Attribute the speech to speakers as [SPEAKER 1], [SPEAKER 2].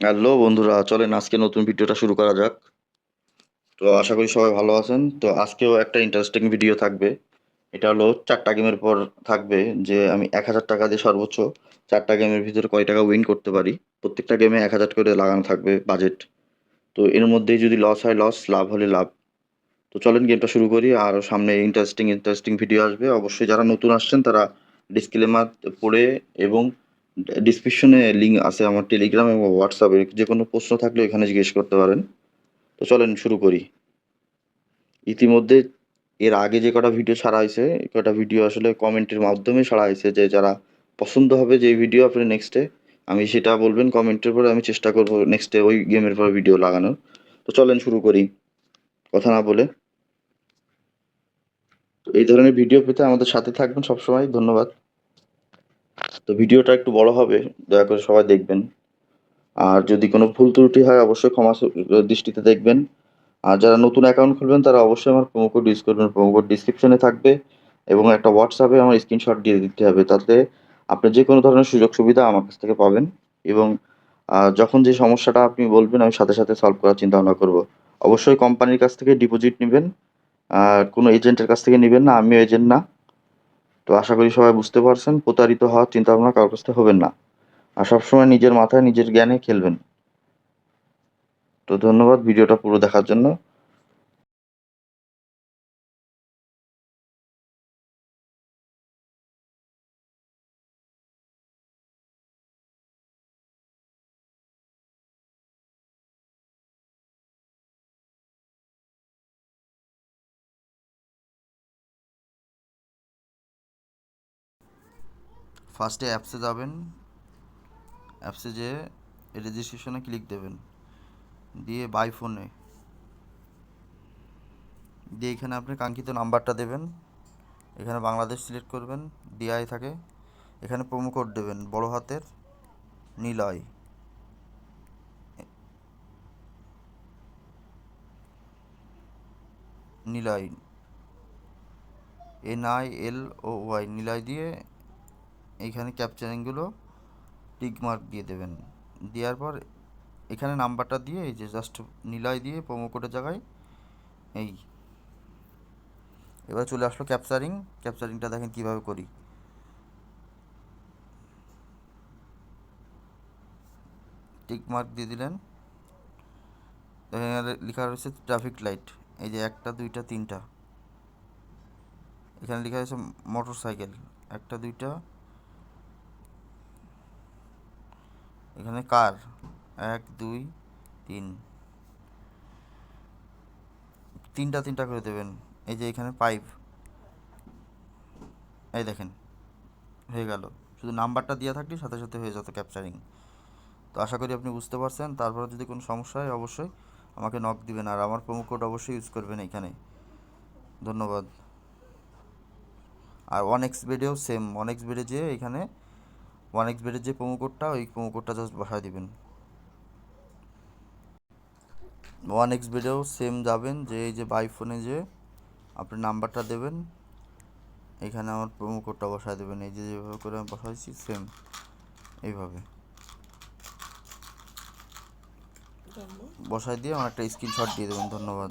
[SPEAKER 1] Hello বন্ধুরা, চলেন আজকে নতুন ভিডিওটা শুরু করা যাক। তো আশা করি সবাই ভালো আছেন। তো আজকেও একটা ইন্টারেস্টিং ভিডিও থাকবে। এটা হলো চারটা গেমের পর থাকবে যে আমি এক হাজার টাকা দিয়ে সর্বোচ্চ চারটা গেমের ভিতরে কয় টাকা উইন করতে পারি। প্রত্যেকটা গেমে এক হাজার করে লাগানো থাকবে বাজেট তো এর মধ্যেই যদি লস হয় লস লাভ হলে লাভ। তো চলেন গেমটা শুরু করি। আর সামনে ইন্টারেস্টিং ইন্টারেস্টিং ভিডিও আসবে। অবশ্যই যারা নতুন আসছেন তারা ডিসক্লেমার পড়ে এবং ডিসক্রিপশনে লিঙ্ক আছে আমার টেলিগ্রাম এবং হোয়াটসঅ্যাপে যে কোনো প্রশ্ন থাকলে এখানে জিজ্ঞেস করতে পারেন। তো চলেন শুরু করি। ইতিমধ্যে এর আগে যে কটা ভিডিও ছাড়া হয়েছে, এই কটা ভিডিও আসলে কমেন্টের মাধ্যমে ছাড়া হয়েছে, যে যারা পছন্দ হবে যে ভিডিও আপনি নেক্সটে আমি সেটা বলবেন কমেন্টের পরে আমি চেষ্টা করব নেক্সটে ওই গেমের পর ভিডিও লাগানোর। তো চলেন শুরু করি, কথা না বলে। এই ধরনের ভিডিও পেতে আমাদের সাথে থাকবেন সবসময়, ধন্যবাদ। তো ভিডিওটা একটু বড় হবে, দয়া করে সবাই দেখবেন। আর যদি কোনো ভুল ত্রুটি হয়, অবশ্যই ক্ষমা দৃষ্টিতে দেখবেন। আর যারা নতুন অ্যাকাউন্ট খুলবেন, তারা অবশ্যই আমার প্রোমো কোড ইউজ করবেন। প্রোমো কোড ডিসক্রিপশনে থাকবে এবং একটা হোয়াটসঅ্যাপে আমার স্ক্রিনশট দিয়ে দিতে হবে, তাতে আপনি যে কোনো ধরনের সুযোগ সুবিধা আমার কাছ থেকে পাবেন এবং যখন যে সমস্যাটা আপনি বলবেন, আমি সাথে সাথে সলভ করার চিন্তা ভাবনা করব। অবশ্যই কোম্পানির কাছ থেকে ডিপোজিট নেবেন, আর কোনো এজেন্টের কাছ থেকে নেবেন না, আমিও এজেন্ট না। তো আশা করি সবাই বুঝতে পারছেন, প্রতারিত হওয়ার চিন্তা ভাবনা কারোর কাছ থেকে হবেন না। আর সবসময় নিজের মাথায় নিজের জ্ঞানে খেলবেন। তো ধন্যবাদ ভিডিওটা পুরো দেখার জন্য। ফার্স্টে অ্যাপসে যাবেন অ্যাপসে যে রেজিস্ট্রেশনে ক্লিক দেবেন। দিয়ে বাই ফোনে দিয়ে এখানে আপনি কাঙ্ক্ষিত নাম্বারটা দেবেন। এখানে বাংলাদেশ সিলেক্ট করবেন ডিআই থাকে। এখানে প্রোমো কোড দেবেন, বড় হাতের Niloy Niloy N I L O Y Niloy দিয়ে এইখানে ক্যাপচারিংগুলো টিক মার্ক দিয়ে দেবেন। দেওয়ার পর এখানে নাম্বারটা দিয়ে এই যে জাস্ট নিলয় দিয়ে প্রোমো কোডের জায়গায় এই এবার চলে আসলো ক্যাপচারিং ক্যাপচারিংটা দেখেন কীভাবে করি। টিক মার্ক দিয়ে দিলেন। এখানে লেখা রয়েছে ট্রাফিক লাইট এই যে একটা, দুইটা, তিনটা। এখানে লেখা রয়েছে মোটর সাইকেল একটা, দুইটা এখানে কার? এক, দুই, তিন। তিনটা তিনটা করে দেবেন। এই যে এখানে পাইপ এই দেখেন, হয়ে গেল। শুধু নাম্বারটা দেওয়া থাকলে সাথে সাথে হয়ে যেত ক্যাপচারিং তো আশা করি আপনি বুঝতে পারছেন। তারপরে যদি কোনো সমস্যা হয়, অবশ্যই আমাকে নক দিবেন। আর আমার প্রোমো কোড অবশ্যই ইউজ করবেন এখানে। ধন্যবাদ। আর ওয়ান এক্স বেডেও সেম ওয়ান এক্স বেডে যে এখানে ওয়ান এক্স বেডের যে প্রোমো কোডটা ওই প্রোমো কোডটা জাস্ট বসায় দিবেন। ওয়ান এক্স বেডেও সেম যাবেন যে এই যে বাই ফোনে যে আপনি নাম্বারটা দেবেন এখানে আমার প্রোমো কোডটা বসায় দেবেন। এই যে যেভাবে করে আমি বসাইছি সেম এইভাবে। বসায় দিয়ে আমার একটা স্ক্রিনশট দিয়ে দেবেন ধন্যবাদ।